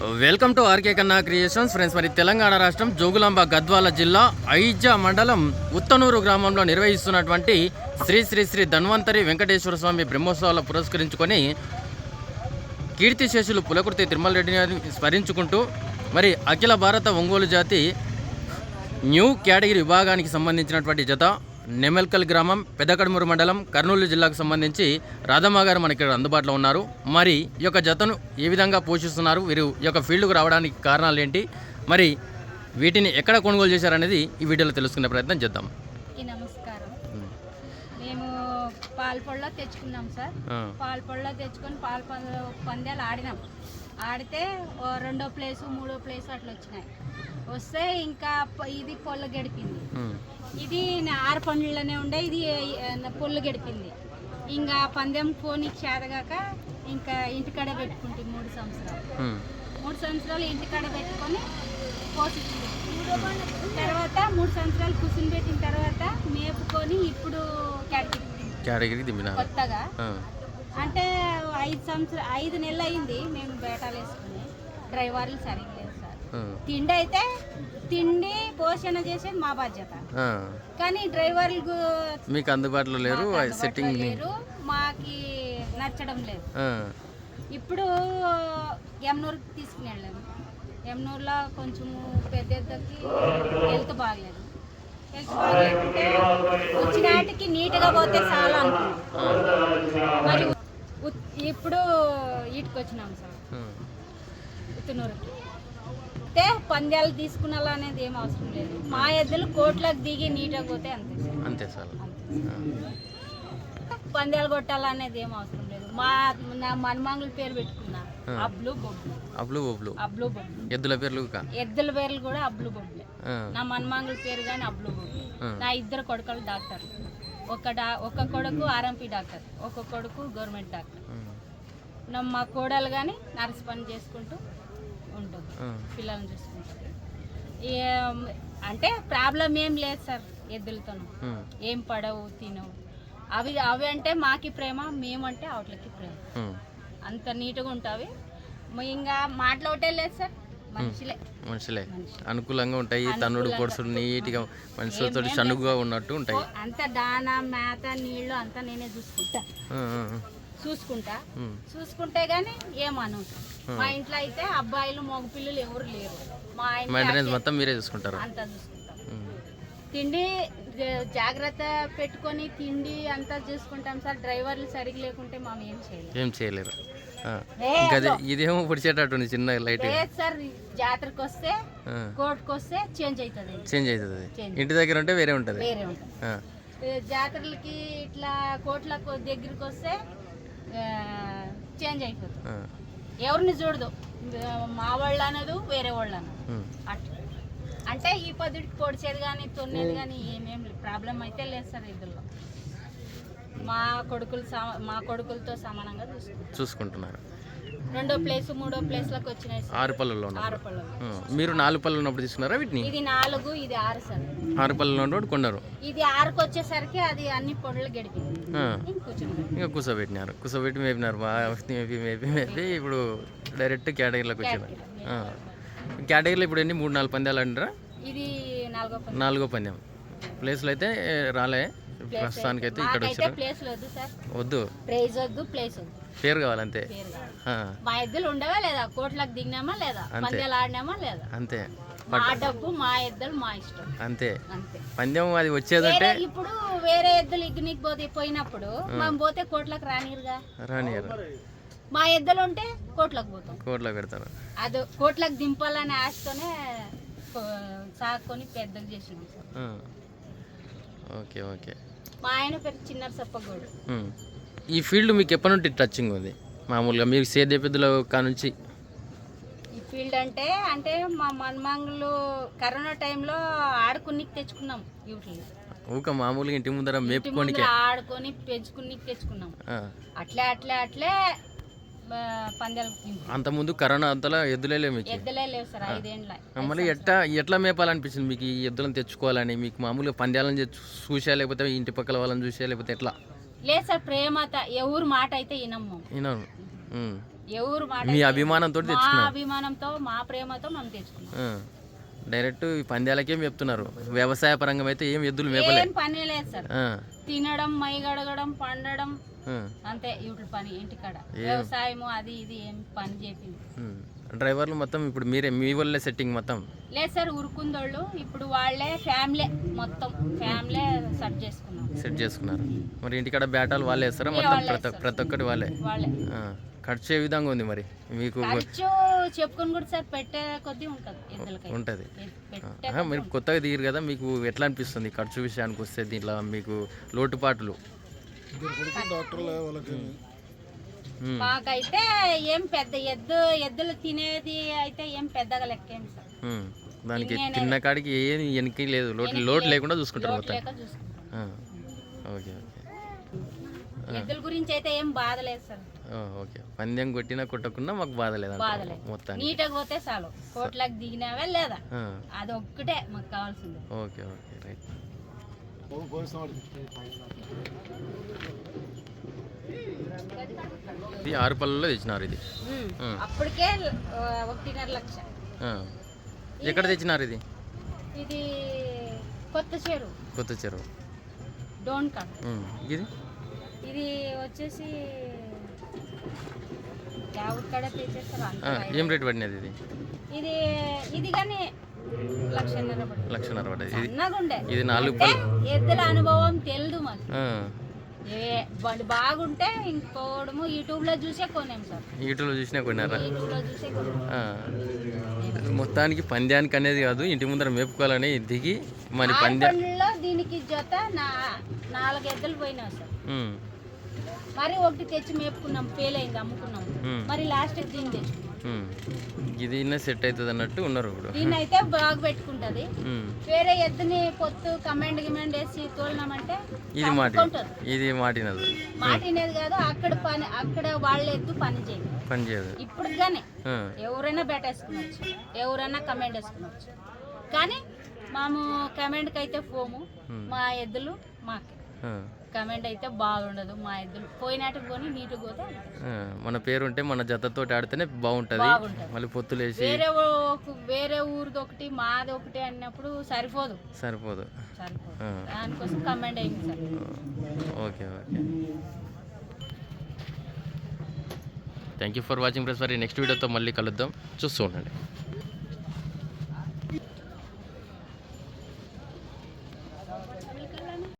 Welcome to RK Kanna creations. Friends మరి తెలంగాణ రాష్ట్రం జోగులాంబ గద్వాల జిల్లా ఐజ మండలం ఉత్తనూరు గ్రామంలో నిర్వహిస్తున్నటువంటి శ్రీ శ్రీ శ్రీ ధన్వంతరి వెంకటేశ్వర స్వామి బ్రహ్మోత్సవాలు పురస్కరించుకొని కీర్తిశేషులు పులకుర్తి తిరుమల రెడ్డిని స్మరించుకుంటూ మరి అఖిల భారత ఒంగోలు జాతి న్యూ కేటగిరీ విభాగానికి సంబంధించినటువంటి జత నెమెల్కల్ గ్రామం పెదకడమూరు మండలం కర్నూలు జిల్లాకు సంబంధించి రాధమ్మ గారు మనకి ఇక్కడ అందుబాటులో ఉన్నారు. మరి ఈ యొక్క జతను ఏ విధంగా పోషిస్తున్నారు? వీరు ఈ యొక్క ఫీల్డ్కు రావడానికి కారణాలు ఏంటి? మరి వీటిని ఎక్కడ కొనుగోలు చేశారనేది ఈ వీడియోలో తెలుసుకునే ప్రయత్నం చేద్దాం. నమస్కారం. మేము తెచ్చుకున్నాం సార్. ఆ, పాలపొడిలో తెచ్చుకొని పాల పందాలు ఆడినాం. ఆడితే రెండో ప్లేసు మూడో ప్లేసు అట్లా వచ్చినాయి. వస్తే ఇంకా ఇది పొల్ల గడిపింది. ఇది ఆరు పండ్లలోనే ఉండే ఇది పొల్లు గడిపింది. ఇంకా పందెం పోనీ చేతగాక ఇంకా ఇంటికాడ పెట్టుకుంటే మూడు సంవత్సరాలు. మూడు సంవత్సరాలు ఇంటికాడ పెట్టుకొని పోషించింది తర్వాత మూడు సంవత్సరాలు కుసుని పెట్టిన తర్వాత మేపుకొని ఇప్పుడు కేటగిరీ కొత్తగా. అంటే ఐదు సంవత్సరం ఐదు నెలలు అయింది మేము బేటాలు వేసుకుని. డ్రైవర్లు సరిగ్గా తిండి అయితే తిండి పోషణ చేసేది మా బాధ్యత. కానీ డ్రైవర్లు మీకు అందుబాటులో లేరు సెట్టింగ్ లేరు మాకి నచ్చడం లేదు. ఇప్పుడు యమునూరుకి తీసుకుని వెళ్ళాము. యమునూరులో కొంచెము పెద్దకి హెల్త్ బాగలేదు. హెల్త్ బాగలేకుంటే వచ్చినాటికి నీట్గా పోతే చాలా అనుకున్నాం. మరి ఇప్పుడు ఇటుకు వచ్చినాం సార్. ఆ, అంటే పంద్యాలు తీసుకున్నాలా అనేది ఏం అవసరం లేదు. మా ఎద్దులు కోట్లకు దిగి నీట్గా పోతే అంతే అంతే సార్. పంద్యాలు కొట్టాలనేది ఏం అవసరం లేదు. మా నా మన్మాంగుల పేరు పెట్టుకున్నా. అబ్లు బొబ్బు అబ్లు ఒబ్లు అబ్లు బొబ్బు ఎద్దుల పేర్లు ఎద్దుల పేర్లు కూడా అబ్లు బొబ్బులే. ఆ, నా మన్మాంగుల పేరు కానీ అబ్లు బొబ్బు ఆ. నా ఇద్దరు కొడుకులు డాక్టర్. ఒక డా ఒక కొడుకు ఆర్ఎంపీ డాక్టర్. ఒక కొడుకు గవర్నమెంట్ డాక్టర్. మా కోడలు కానీ నర్స్ పని చేసుకుంటూ ఉంటుంది. పిల్లల్ని చూసుకుంటూ ఏం అంటే ప్రాబ్లం ఏం లేదు సార్ ఎద్దులతోనూ. ఉమ్, ఏం పడవు తినవు. అవి అవి అంటే మాకి ప్రేమ మేమంటే అవట్లకి ప్రేమ. అంత నీట్గా ఉంటావి. ఇంకా మాట్లాడటే లేదు సార్. మనుషులే. మనుషులే. మనిషి. అనుకూలంగా ఉంటాయి తన్నుడు పొడుసుడు నీట్గా మనుషులతో చనుగుగా ఉన్నట్టు ఉంటాయి. అంత దాన మేత నీళ్ళు అంతా నేనే చూసుకుంటా. చూసుకుంటా. చూసుకుంటే గానీ ఏమను. మా ఇంట్లో అయితే అబ్బాయిలు మగపిల్లలు ఎవరు లేరు. మా మెయింటెనెన్స్ మొత్తం మీరే చూసుకుంటారు. అంతా చూసుకుంటాం. తిండి జాగ్రత్త పెట్టుకొని తిండి అంతా చూసుకుంటాం సార్. డ్రైవర్లు సరిగ్గా లేకుంటే మేము ఏం చేయలేము ఏం చేయలేరు. ఇదేమో పొడిచేటట్టుంది చిన్న లైట్. లేదు సార్ జాతరకు వస్తే కోర్టుకు వస్తే చేంజ్ అవుతుంది చేంజ్ అవుతుంది. ఇంటి దగ్గర ఉంటే వేరే ఉంటుంది. వేరే ఉంటుంది. జాతరలకి ఇట్లా కోట్లకు దగ్గరికి వస్తే చేంజ్ అయిపోతుంది. ఎవరిని చూడదు. మా వాళ్ళు అనదు వేరే వాళ్ళు అనదు. అంటే ఈ పద్ధతికి పొడిచేది కానీ తొన్నేది కానీ ఏమేం ప్రాబ్లం అయితే లేదు సార్ ఇద్దరులో మా కొడుకులు మా కొడుకులతో సమానంగా చూసుకుంటాం చూసుకుంటున్నారు. రెండో ప్లేస్ మూడో ప్లేస్లకు వచ్చినాయి ఆరు ఉన్నారు ఆరు మీరు నాలుగు పళ్ళు ఉన్నప్పుడు తీసుకున్నారా వీటిని? ఇది నాలుగు ఇది ఆరు సార్. ఆరు పళ్ళలో ఉన్నప్పుడు కొన్నారు. ఇది ఆరుకు వచ్చేసరికి అది అన్ని పొడులు గడిపింది ఇంకా కూర్చోబెట్టినారు కూర్చోబెట్టి మేపినారు మేపి మేపి మేపి ఇప్పుడు డైరెక్ట్ కేటగిరీలోకి వచ్చారు ఆ. కేటగిరీలో ఇప్పుడు ఎన్ని? మూడు నాలుగు పందాలు అంటారా? ఇది నాలుగో పందెం. ప్లేస్లో అయితే రాలే. ప్రస్తుతానికైతే ఇక్కడ మాకైతే వచ్చారు. ప్లేస్ వద్దు సార్. వద్దు? ప్రైజ్ వద్దు ప్లేస్ వద్దు. పేరు కావాలంతే? మా ఎద్దులు ఉండవా లేదా? కోట్లకు దిగినామా లేదా? పందాలు ఆడినామా లేదా? అంతే. మా డబ్బు మా ఎద్దులు మా ఇష్టం. అంతే. అంతే. పందెం అది వచ్చేదంటే ఇప్పుడు వేరే ఎద్దులు ఇగ్నికి పోతే పోయినప్పుడు మనం పోతే కోట్లకు రానిరుగా? రానియరు. మా ఎద్దులు ఉంటే కోట్లకు పోతాం. కోట్లో పెడతారు. అది కోట్లకు దింపాలనే ఆశతోనే సాకొని పెద్దగా చేసినాం సార్. Okay okay. మా ఆయన పేరు చిన్నారు సప్పగోడు. ఈ ఫీల్డ్ మీకు ఎప్పటి నుండి టచింగ్ ఉంది? మామూలుగా మీరు సేద్య పెద్దల నుంచి? ఈ ఫీల్డ్ అంటే అంటే మా మన్మాంగులు కరోనా టైంలో ఆడుకునికి తెచ్చుకున్నాం వీటిని ఊక మామూలుగా ఇంటి ముందర ముందర ఆడుకొని పెంచుకునికి తెచ్చుకున్నాం. అట్లే అట్లే అట్లే దింపు అంతకుముందు కరోనా అంతలా మీకు? ఎద్దలే లేవు సార్ ఐదేండ్ల. ఆ, మళ్ళీ ఎట్లా ఎట్లా మేపాలనిపించింది మీకు ఈ ఎద్దులను తెచ్చుకోవాలని? మీకు మామూలుగా పందాలను చూసా లేకపోతే ఇంటి పక్కల వాళ్ళని చూసా లేకపోతే ఎట్లా? లేదు సార్ ప్రేమత ఎవరు మాట అయితే వినమ్ము విన్నాను ఉమ్. ఎవరు మాట మీ అభిమానంతో మా అభిమానంతో మా ప్రేమతో మనం తెచ్చుకున్నాం. డైరెక్ట్ ఈ పందాలకేం చెప్తున్నారు? వ్యవసాయ పరంగా అయితే ఏం ఎద్దులు మేపలే. ఏం పని లేదు సార్. తినడం మై గడగడం పండడం. అంతే ఇటు పని ఇంటికాడ. వ్యవసాయము అది ఇది ఏం పని చేపింది. డ్రైవర్లు మొత్తం ఇప్పుడు మీరే మీ వల్లే సెట్టింగ్ మొత్తం? లేదు సార్ ఉరుకుందోళ్ళు ఇప్పుడు వాళ్ళే ఫ్యామిలీ మొత్తం ఫ్యామిలీ సెట్ చేసుకున్నాం. సెట్ చేసుకున్నారు. మరి ఇంటికాడ బ్యాటాలు వాళ్ళే వేస్తారా? మొత్తం ప్రతి ఒక్కటి వాళ్ళే. వాళ్ళే. ఖర్చు ఏ విధంగా ఉంది మరి? మీకు ఖర్చు చెప్పుకొని కూడా సార్ పెట్టే కొద్దీ ఉంటుంది ఉంటుంది. మీరు కొత్తగా దిగరు కదా మీకు ఎట్లా అనిపిస్తుంది ఖర్చు విషయానికి వస్తే దీంట్లో మీకు లోటుపాట్లు? మాకైతే ఏం పెద్ద ఎద్దు ఎద్దులు తినేది అయితే ఏం పెద్దగా లెక్కేం సార్. దానికి తిన్న కాడికి ఏం వెనక్కి లేదు. లోటు లోటు లేకుండా చూసుకుంటారు మొత్తం. Okay okay. ఎద్దుల గురించి అయితే ఏం బాధ లేదు సార్ ఓకే. పందెం కొట్టినా కొట్టకుండా మాకు బాధ లేదు మొత్తానికి. నీట్గా పోతే చాలు. కోట్లకు దిగినావే లేదా? అది ఒక్కటే మాకు కావాల్సింది. Okay okay right. ఇది ఆరు పళ్ళలో తెచ్చినారు ఇది. అప్పటికే ఒకటిన్నర లక్ష. ఎక్కడ తెచ్చినారు ఇది? ఇది కొత్త చెరువు. కొత్త చెరువు. డోన్ కాడ. ఇది? ఇది వచ్చేసి. ఏం రేట్ పడినది ఇది? ఇది ఇది కానీ లక్షన్నర పడ్డది. ఇది నాలుగు ఎద్దుల అనుభవం తెలియదు మాకు. బండి బాగుంటే ఇంకోడము యూట్యూబ్లో చూసే కొనేం సార్. చూసినా కొన్నారా? యూట్యూబ్లో చూసే కొన్నాం ఆ. మొత్తానికి పంద్యానికి అనేది కాదు ఇంటి ముందర మేపుకోవాలని దిగి మరి పంద్యా పండ్లలో దీనికి జత నా నాలుగు ఎద్దులు పోయినాయి సార్. మరి ఒకటి తెచ్చి మేపుకున్నాం ఫెయిల్ అయింది అమ్ముకున్నాం. మరి లాస్ట్ దీన్ని తెచ్చుకున్నాం. ఇది సెట్ అవుతుంది అన్నట్టు ఉన్నారు ఇప్పుడు దీన్ని అయితే బాగా పెట్టుకుంటది. వేరే ఎద్దుని పొత్తు కమెండ్ గిమెండ్ వేసి తోలినామంటే ఇది మాటి. ఇది మాటినదు మాటినేది కాదు అక్కడ పని అక్కడ వాళ్ళ ఎద్దు పని చేయదు పని చేయదు ఇప్పుడు కానీ. ఎవరైనా బెట్ వేసుకునొచ్చు ఎవరైనా కమెంట్ వేసుకునొచ్చు కానీ మేము కమెంట్కి అయితే పోము. మా ఎద్దులు మాకే. కమెంట్ అయితే బాగుండదు మా ఎద్దులు పోయినట్టు కొని నీటుగా పోతే. మన పేరు ఉంటే మన జతతో ఆడితేనే బాగుంటది. మళ్ళీ పొత్తులేసి వేరే వేరే ఊరిది ఒకటి మాది ఒకటి అన్నప్పుడు సరిపోదు. సరిపోదు. దానికోసం కమెంట్ అయింది sir. Okay okay. Thank you for watching press మరి నెక్స్ట్ వీడియోతో మళ్ళీ కలుద్దాం. చూస్తూ ఉండండి.